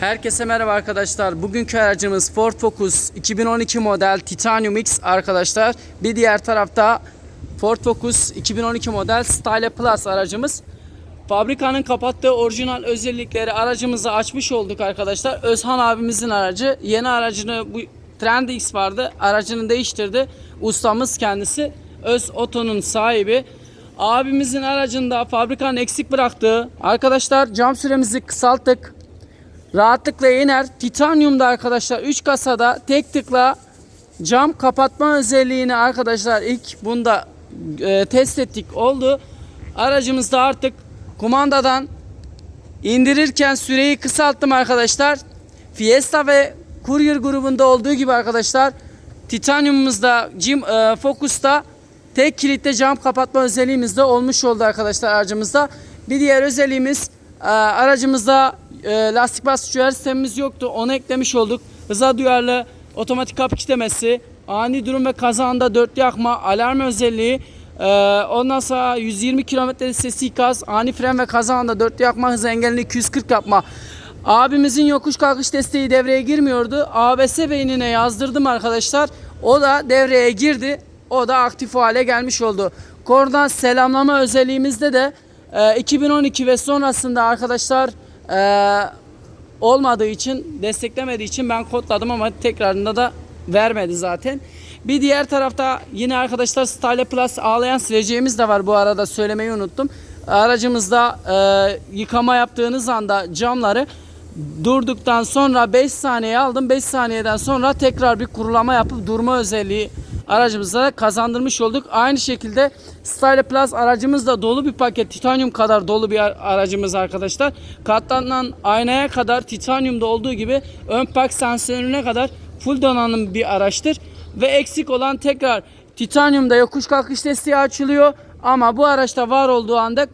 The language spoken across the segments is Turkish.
Herkese merhaba arkadaşlar. Bugünkü aracımız Ford Focus 2012 model Titanium X arkadaşlar. Bir diğer tarafta Ford Focus 2012 model Style Plus aracımız. Fabrikanın kapattığı orijinal özellikleri aracımıza açmış olduk arkadaşlar. Özhan abimizin aracı. Yeni aracını bu Trend X vardı. Aracını değiştirdi. Ustamız kendisi. Öz Oto'nun sahibi. Abimizin aracında fabrikanın eksik bıraktığı arkadaşlar cam süremizi kısalttık. Rahatlıkla iner. Titaniumda arkadaşlar 3 kasada tek tıkla cam kapatma özelliğini arkadaşlar ilk bunda e, test ettik oldu. Aracımızda artık kumandadan indirirken süreyi kısalttım arkadaşlar. Fiesta ve Courier grubunda olduğu gibi arkadaşlar Titanium'umuzda Jim e, Focus'ta tek kilitle cam kapatma özelliğimiz de olmuş oldu arkadaşlar aracımızda. Bir diğer özelliğimiz e, aracımızda e, lastik basınç uyarı sistemimiz yoktu. Onu eklemiş olduk. Hıza duyarlı otomatik kapı kitlemesi, ani durum ve kaza anında dörtlü yakma, alarm özelliği, e, ondan sonra 120 km sesi ikaz, ani fren ve kaza anında dörtlü yakma, hız engelini 240 yapma. Abimizin yokuş kalkış desteği devreye girmiyordu. ABS beynine yazdırdım arkadaşlar. O da devreye girdi. O da aktif hale gelmiş oldu. Korna selamlama özelliğimizde de e, 2012 ve sonrasında arkadaşlar e, olmadığı için desteklemediği için ben kodladım ama tekrarında da vermedi zaten. Bir diğer tarafta yine arkadaşlar Style Plus ağlayan sileceğimiz de var bu arada söylemeyi unuttum. Aracımızda e, yıkama yaptığınız anda camları durduktan sonra 5 saniye aldım. 5 saniyeden sonra tekrar bir kurulama yapıp durma özelliği aracımıza kazandırmış olduk. Aynı şekilde Style Plus aracımız da dolu bir paket. Titanium kadar dolu bir ar- aracımız arkadaşlar. Katlanan aynaya kadar titaniumda olduğu gibi ön park sensörüne kadar full donanım bir araçtır. Ve eksik olan tekrar titaniumda yokuş kalkış desteği açılıyor. Ama bu araçta var olduğu anda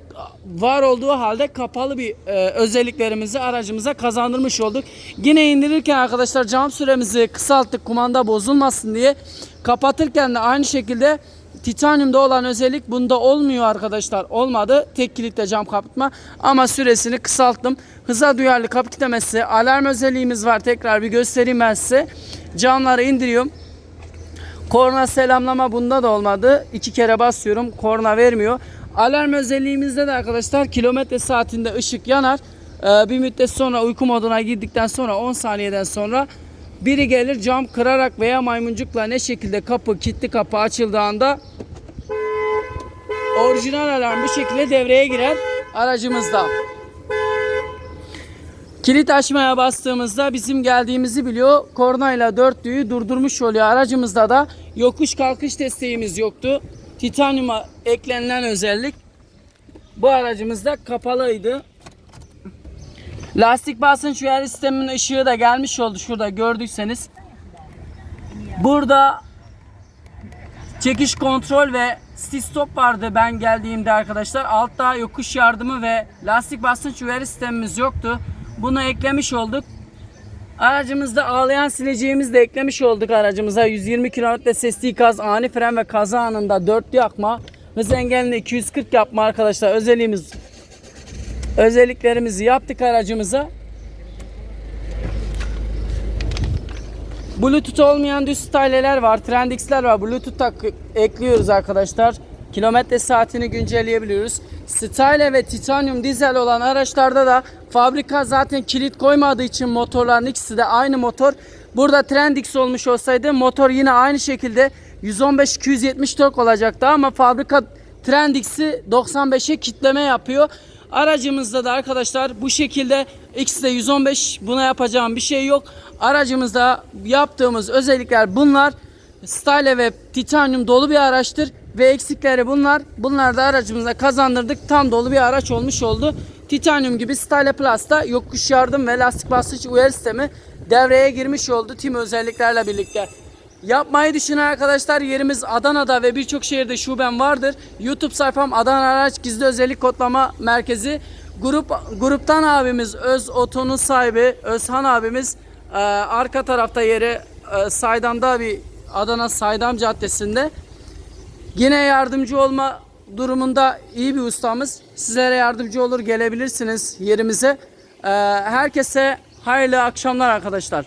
var olduğu halde kapalı bir e, özelliklerimizi aracımıza kazandırmış olduk. Yine indirirken arkadaşlar cam süremizi kısalttık kumanda bozulmasın diye. Kapatırken de aynı şekilde titaniumda olan özellik bunda olmuyor arkadaşlar. Olmadı. Tek kilitle cam kapatma ama süresini kısalttım. Hıza duyarlı kapı kitlemesi, alarm özelliğimiz var. Tekrar bir göstereyim ben size. Camları indiriyorum. Korna selamlama bunda da olmadı. İki kere basıyorum. Korna vermiyor. Alarm özelliğimizde de arkadaşlar kilometre saatinde ışık yanar. Ee, bir müddet sonra uyku moduna girdikten sonra 10 saniyeden sonra biri gelir cam kırarak veya maymuncukla ne şekilde kapı kilitli kapı açıldığında orijinal alarm bir şekilde devreye girer aracımızda. Kilit açmaya bastığımızda bizim geldiğimizi biliyor. Kornayla dörtlüyü durdurmuş oluyor. Aracımızda da yokuş kalkış desteğimiz yoktu. Titanium'a eklenilen özellik bu aracımızda kapalıydı. Lastik basınç uyarı sisteminin ışığı da gelmiş oldu şurada gördüyseniz. Burada çekiş kontrol ve stop vardı ben geldiğimde arkadaşlar. Altta yokuş yardımı ve lastik basınç uyarı sistemimiz yoktu. Bunu eklemiş olduk. Aracımızda ağlayan sileceğimizi de eklemiş olduk aracımıza. 120 km sesli ikaz, ani fren ve kaza anında dörtlü yakma. Hız engelini 240 yapma arkadaşlar. Özelliğimiz özelliklerimizi yaptık aracımıza. Bluetooth olmayan düz style'ler var. Trendix'ler var. Bluetooth ekliyoruz arkadaşlar. Kilometre saatini güncelleyebiliyoruz. Style ve titanium dizel olan araçlarda da fabrika zaten kilit koymadığı için motorların ikisi de aynı motor. Burada Trendix olmuş olsaydı motor yine aynı şekilde 115-270 tork olacaktı ama fabrika Trendix'i 95'e kitleme yapıyor. Aracımızda da arkadaşlar bu şekilde X'de 115 buna yapacağım bir şey yok. Aracımızda yaptığımız özellikler bunlar. Style ve titanium dolu bir araçtır ve eksikleri bunlar. Bunlar da aracımıza kazandırdık. Tam dolu bir araç olmuş oldu. Titanium gibi Style Plus'ta yokuş yardım ve lastik basınç uyarı sistemi devreye girmiş oldu tüm özelliklerle birlikte. Yapmayı düşünen arkadaşlar yerimiz Adana'da ve birçok şehirde şubem vardır. YouTube sayfam Adana Araç Gizli Özellik Kodlama Merkezi. Grup gruptan abimiz Öz Oto'nun sahibi Özhan abimiz e, arka tarafta yeri e, Saydam'da bir Adana Saydam Caddesi'nde. Yine yardımcı olma durumunda iyi bir ustamız. Sizlere yardımcı olur gelebilirsiniz yerimize. Ee, herkese Hayırlı akşamlar arkadaşlar.